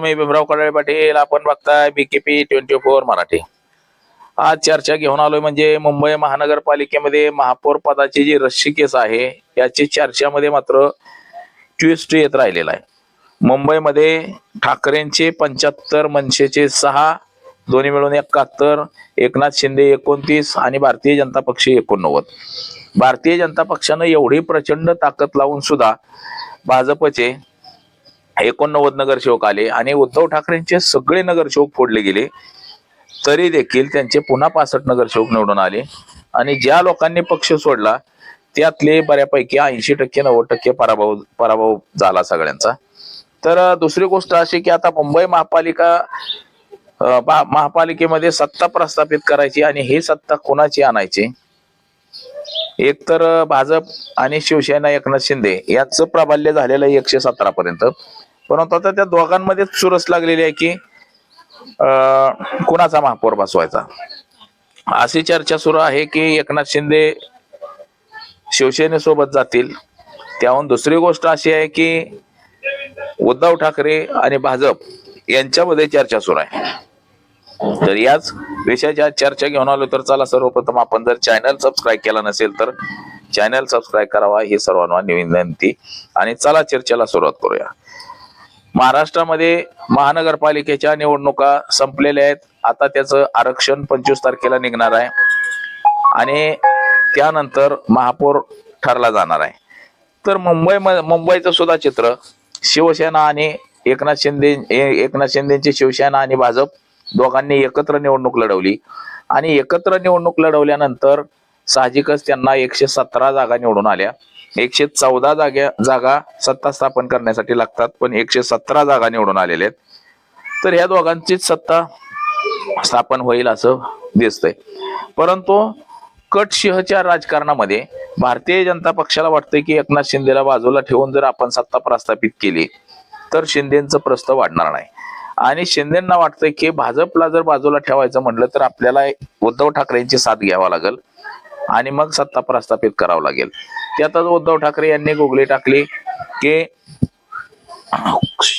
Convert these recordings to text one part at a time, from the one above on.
मी भीमराव कडाळे पाटील. आपण बघताय BKP twenty four Marathi. आज चर्चा घेऊन आलोय म्हणजे मुंबई महानगरपालिकेमध्ये महापौर पदाची जी रस्सी केस आहे याची चर्चामध्ये मात्र ट्विस्ट येत राहिलेला आहे. मुंबईमध्ये ठाकरेंचे पंच्याहत्तर मनसेचे सहा दोन्ही मिळून एकाहत्तर एकनाथ शिंदे एकोणतीस आणि भारतीय जनता पक्ष एकोणनव्वद. भारतीय जनता पक्षानं एवढी प्रचंड ताकद लावून सुद्धा भाजपचे एकोणनव्वद नगरसेवक आले आणि उद्धव ठाकरेंचे सगळे नगरसेवक फोडले गेले तरी देखील त्यांचे पुन्हा पासष्ट नगरसेवक निवडून आले. आणि ज्या लोकांनी पक्ष सोडला त्यातले बऱ्यापैकी ऐंशी टक्के नव्वद टक्के पराभव पराभव झाला सगळ्यांचा. तर दुसरी गोष्ट अशी की आता मुंबई महापालिका महापालिकेमध्ये सत्ता प्रस्थापित करायची आणि ही सत्ता कोणाची आणायची? एक तर भाजप आणि शिवसेना एकनाथ शिंदे याचं प्राबल्य झालेलं आहे एकशे सतरा पर्यंत. परंतु आता त्या दोघांमध्ये चुरस लागलेली आहे की कुणाचा महापौर बसवायचा? अशी चर्चा सुरू आहे की एकनाथ शिंदे शिवसेनेसोबत जातील. त्याहून दुसरी गोष्ट अशी आहे की उद्धव ठाकरे आणि भाजप यांच्यामध्ये चर्चा सुरू आहे. तर याच विषयाच्या चर्चा घेऊन आलो तर चला सर्वप्रथम आपण जर चॅनल सबस्क्राईब केला नसेल तर चॅनल सबस्क्राईब करावा. ही सर्वांना विनंती. आणि चला चर्चेला सुरुवात करूया. महाराष्ट्रामध्ये महानगरपालिकेच्या निवडणुका संपलेल्या आहेत. आता त्याचं आरक्षण पंचवीस तारखेला निघणार आहे. आणि त्यानंतर महापौर ठरला जाणार आहे. तर मुंबई मुंबईचं सुद्धा चित्र. शिवसेना आणि एकनाथ शिंदे एकनाथ शिंदेची शिवसेना आणि भाजप दोघांनी एकत्र निवडणूक लढवली. आणि एकत्र निवडणूक लढवल्यानंतर साहजिकच त्यांना एकशे सतरा जागा निवडून आल्या. एकशे चौदा जाग्या जागा सत्ता स्थापन करण्यासाठी लागतात पण एकशे सतरा जागा निवडून आलेल्या आहेत. तर ह्या दोघांचीच सत्ता स्थापन होईल असं दिसतंय. परंतु कटशिहच्या राजकारणामध्ये भारतीय जनता पक्षाला वाटतंय की एकनाथ शिंदेला बाजूला ठेवून जर आपण सत्ता प्रस्थापित केली तर शिंदेचं प्रस्ताव वाढणार नाही. आणि शिंदेना वाटतंय की भाजपला जर बाजूला ठेवायचं म्हटलं तर आपल्याला उद्धव ठाकरेंची साथ घ्यावा लागेल. आणि मग सत्ता प्रस्थापित करावं लागेल. त्यातच उद्धव ठाकरे यांनी गुगली टाकली की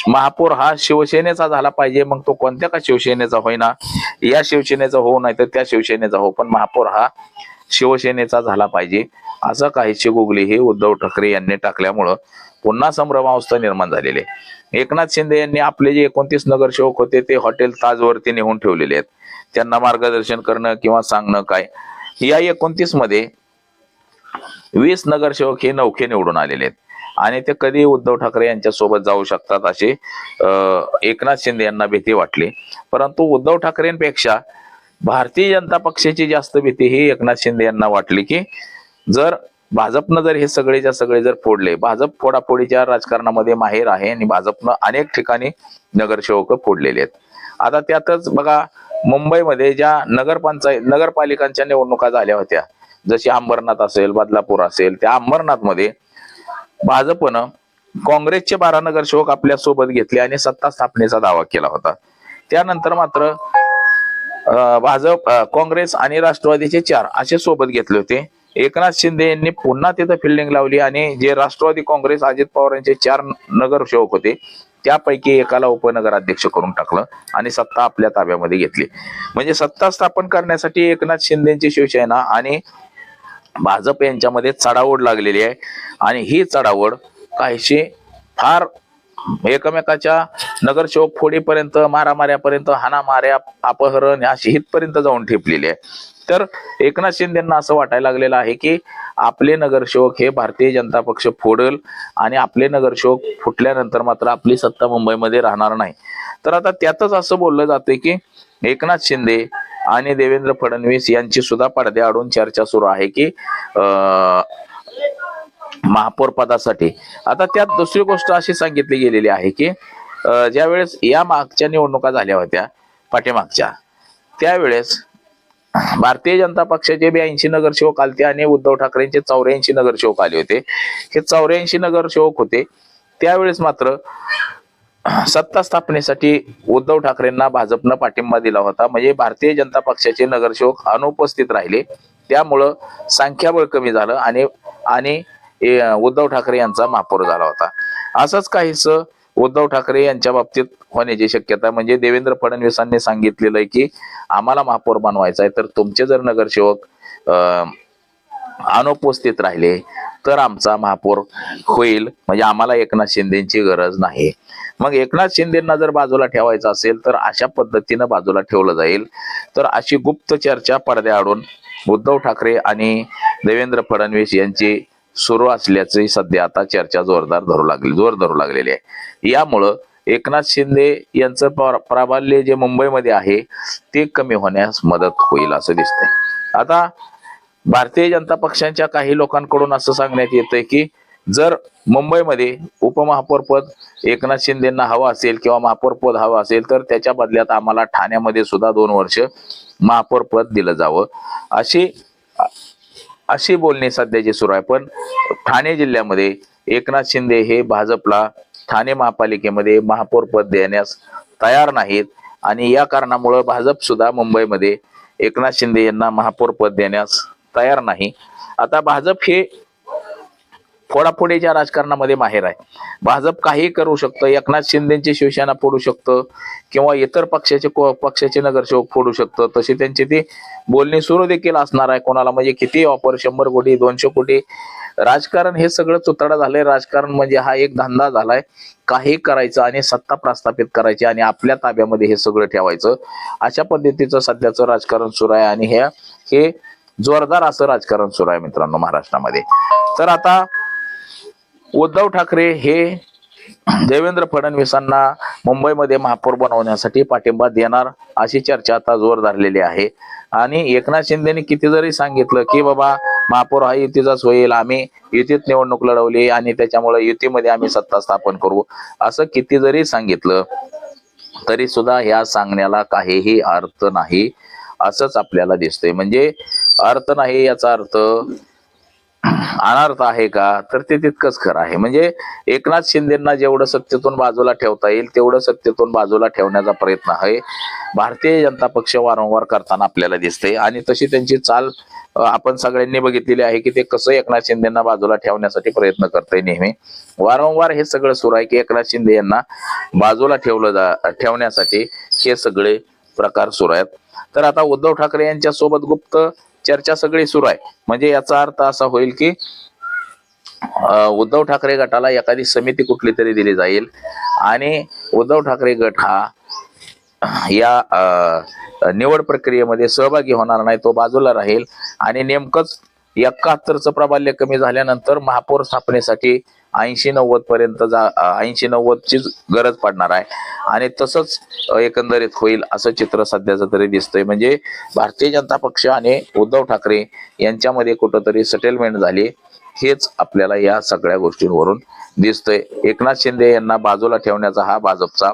महापौर हा शिवसेनेचा झाला पाहिजे मग तो कोणत्या का शिवसेनेचा होईना? या शिवसेनेचा हो नाही तर त्या शिवसेनेचा हो पण महापौर हा शिवसेनेचा झाला पाहिजे. असं काहीशी गुगली हे उद्धव ठाकरे यांनी टाकल्यामुळं पुन्हा संभ्रमावस्था निर्माण झालेली आहे. एकनाथ शिंदे यांनी आपले जे एकोणतीस नगरसेवक होते ते हॉटेल ताजवरती नेऊन ठेवलेले आहेत. त्यांना मार्गदर्शन करणं किंवा सांगणं काय? या एकोणतीसमध्ये वीस नगरसेवक हे नौखे निवडून आलेले आहेत. आणि ते कधी उद्धव ठाकरे यांच्या सोबत जाऊ शकतात असे एकनाथ शिंदे यांना भीती वाटली. परंतु उद्धव ठाकरेंपेक्षा भारतीय जनता पक्षाची जास्त भीती ही एकनाथ शिंदे यांना वाटली की जर भाजपनं जर हे सगळेच्या सगळे जर फोडले भाजप फोडाफोडीच्या राजकारणामध्ये माहेर आहे आणि भाजपनं अनेक ठिकाणी नगरसेवक फोडलेले आहेत. आता त्यातच बघा मुंबईमध्ये ज्या नगरपंचायत नगरपालिकांच्या निवडणुका झाल्या होत्या. जशी अंबरनाथ असेल बदलापूर असेल त्या अंबरनाथमध्ये भाजपनं काँग्रेसचे बारा नगरसेवक आपल्यासोबत घेतले आणि सत्ता स्थापनेचा दावा केला होता. त्यानंतर मात्र भाजप काँग्रेस आणि राष्ट्रवादीचे चार असे सोबत घेतले होते. एकनाथ शिंदे यांनी पुन्हा तिथं फिल्डिंग लावली आणि जे राष्ट्रवादी काँग्रेस अजित पवार यांचे चार नगरसेवक होते त्यापैकी एकाला उपनगराध्यक्ष करून टाकलं आणि सत्ता आपल्या ताब्यामध्ये घेतली. म्हणजे सत्ता स्थापन करण्यासाठी एकनाथ शिंदेची शिवसेना आणि भाजप यांच्यामध्ये चढावड लागलेली आहे. आणि ही चढावड काहीशी फार एकमेकाच्या नगरसेवक फोडीपर्यंत मारामाऱ्यापर्यंत हाणामाऱ्या अपहरण अशी हितपर्यंत जाऊन ठेपलेली आहे. तर एकनाथ शिंदेना असं वाटायला लागलेलं आहे की आपले नगरसेवक हे भारतीय जनता पक्ष फोडल आणि आपले नगरसेवक फुटल्यानंतर मात्र आपली सत्ता मुंबईमध्ये राहणार नाही. तर आता त्यातच असं बोललं जाते की एकनाथ शिंदे आणि देवेंद्र फडणवीस यांची सुद्धा पडद्याआडून चर्चा सुरू आहे की महापौर पदासाठी. आता त्यात दुसरी गोष्ट अशी सांगितली गेलेली आहे की ज्यावेळेस या मागच्या निवडणुका झाल्या होत्या पाठीमागच्या त्यावेळेस भारतीय जनता पक्षाचे ब्याऐंशी नगरसेवक आलते आणि उद्धव ठाकरेंचे चौऱ्याऐंशी नगरसेवक आले होते. हे चौऱ्याऐंशी नगरसेवक होते. त्यावेळेस मात्र सत्ता स्थापनेसाठी उद्धव ठाकरेंना भाजपनं पाठिंबा दिला होता. म्हणजे भारतीय जनता पक्षाचे नगरसेवक अनुपस्थित राहिले. त्यामुळं संख्याबळ कमी झालं आणि आणि उद्धव ठाकरे यांचा महापौर झाला होता. असंच काहीस उद्धव ठाकरे यांच्या बाबतीत होण्याची शक्यता म्हणजे देवेंद्र फडणवीसांनी सांगितलेलं आहे की आम्हाला महापौर बनवायचा आहे. तर तुमचे जर नगरसेवक अनुपस्थित राहिले तर आमचा महापौर होईल. म्हणजे आम्हाला एकनाथ शिंदेची गरज नाही. मग एकनाथ शिंदेना जर बाजूला ठेवायचं असेल तर अशा पद्धतीनं बाजूला ठेवलं जाईल. तर अशी गुप्त चर्चा पडद्याआडून उद्धव ठाकरे आणि देवेंद्र फडणवीस यांची सुरू असल्याची सध्या आता चर्चा जोरदार धरू लागली जोर धरू लागलेली आहे. यामुळं एकनाथ शिंदे यांचं प्रा- प्राबल्य जे मुंबईमध्ये आहे ते कमी होण्यास मदत होईल असं दिसतंय. आता भारतीय जनता पक्षांच्या काही लोकांकडून असं सांगण्यात येतंय की जर मुंबईमध्ये उपमहापौर पद एकनाथ शिंदेना हवं असेल किंवा महापौर पद हवं असेल तर त्याच्या बदल्यात आम्हाला ठाण्यामध्ये सुद्धा दोन वर्ष महापौर पद दिलं जावं. अशी अशी बोलणे सध्याची सुरू आहे. पण ठाणे जिल्ह्यामध्ये एकनाथ शिंदे हे भाजपला ठाणे महापालिकेमध्ये महापौर पद देण्यास तयार नाहीत. आणि या कारणामुळं भाजप सुद्धा मुंबईमध्ये एकनाथ शिंदे यांना महापौर पद देण्यास तयार नाही. आता भाजप हे फोडाफोडीच्या राजकारणामध्ये माहेर आहे. भाजप काही करू शकतं. एकनाथ शिंदेची शिवसेना फोडू शकतं किंवा इतर पक्षाचे को- पक्षाचे नगरसेवक फोडू शकतं. तशी त्यांची ती बोलणी सुरू देखील असणार आहे. कोणाला म्हणजे किती ऑफर शंभर कोटी दोनशे कोटी. राजकारण हे सगळं चुताडा झालंय. राजकारण म्हणजे हा एक धंदा झालाय. काही करायचं आणि सत्ता प्रस्थापित करायची आणि आपल्या ताब्यामध्ये हे सगळं ठेवायचं. अशा पद्धतीचं सध्याचं राजकारण सुरू आहे आणि हे हे जोरदार असं राजकारण सुरू आहे मित्रांनो महाराष्ट्रामध्ये. तर आता उद्धव ठाकरे हे देवेंद्र फडणवीसांना मुंबईमध्ये महापौर बनवण्यासाठी पाठिंबा देणार अशी चर्चा आता जोर धरलेली आहे. आणि एकनाथ शिंदेने किती जरी सांगितलं की बाबा महापौर हा युतीचाच होईल आम्ही युतीत निवडणूक लढवली आणि त्याच्यामुळे युतीमध्ये आम्ही सत्ता स्थापन करू असं किती जरी सांगितलं तरी सुद्धा ह्या सांगण्याला काहीही अर्थ नाही असंच आपल्याला दिसतंय. म्हणजे अर्थ नाही याचा अर्थ अनर्थ आहे का? तर ते तितकंच खरं आहे. म्हणजे एकनाथ शिंदेना जेवढं सत्तेतून बाजूला ठेवता येईल तेवढं सत्तेतून बाजूला ठेवण्याचा प्रयत्न आहे. भारतीय जनता पक्ष वारंवार करताना आपल्याला दिसते आणि तशी त्यांची चाल आपण सगळ्यांनी बघितलेली आहे की ते कसं एकनाथ शिंदेना बाजूला ठेवण्यासाठी प्रयत्न करतंय नेहमी. वारंवार हे सगळं सुरू आहे की एकनाथ शिंदे यांना बाजूला ठेवलं जा ठेवण्यासाठी हे सगळे प्रकार सुरू आहेत. तर आता उद्धव ठाकरे यांच्या सोबत गुप्त चर्चा सगळी सुरू आहे. म्हणजे याचा अर्थ असा होईल की उद्धव ठाकरे गटाला एखादी समिती कुठली तरी दिली जाईल. आणि उद्धव ठाकरे गट हा या निवड प्रक्रियेमध्ये सहभागी होणार नाही तो बाजूला राहील. आणि नेमकंच एकाहत्तरचं प्राबल्य कमी झाल्यानंतर महापौर स्थापनेसाठी ऐंशी नव्वद पर्यंत जा ऐंशी नव्वदचीच गरज पडणार आहे. आणि तसंच एकंदरीत होईल असं चित्र सध्याचं तरी दिसतंय. म्हणजे भारतीय जनता पक्ष आणि उद्धव ठाकरे यांच्यामध्ये कुठंतरी सेटलमेंट झाली हेच आपल्याला या सगळ्या गोष्टींवरून दिसतंय. एकनाथ शिंदे यांना बाजूला ठेवण्याचा हा भाजपचा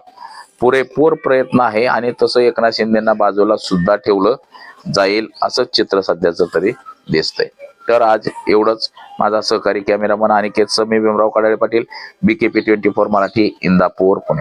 पुरेपूर प्रयत्न आहे आणि तसं एकनाथ शिंदेना बाजूला सुद्धा ठेवलं जाईल असंच चित्र सध्याचं तरी दिसतंय. तर आज एवढंच. माझा सहकारी cameraman Aniket Sami Bhimrao Kadale Patil BKP twenty four Marathi Indapur Pune.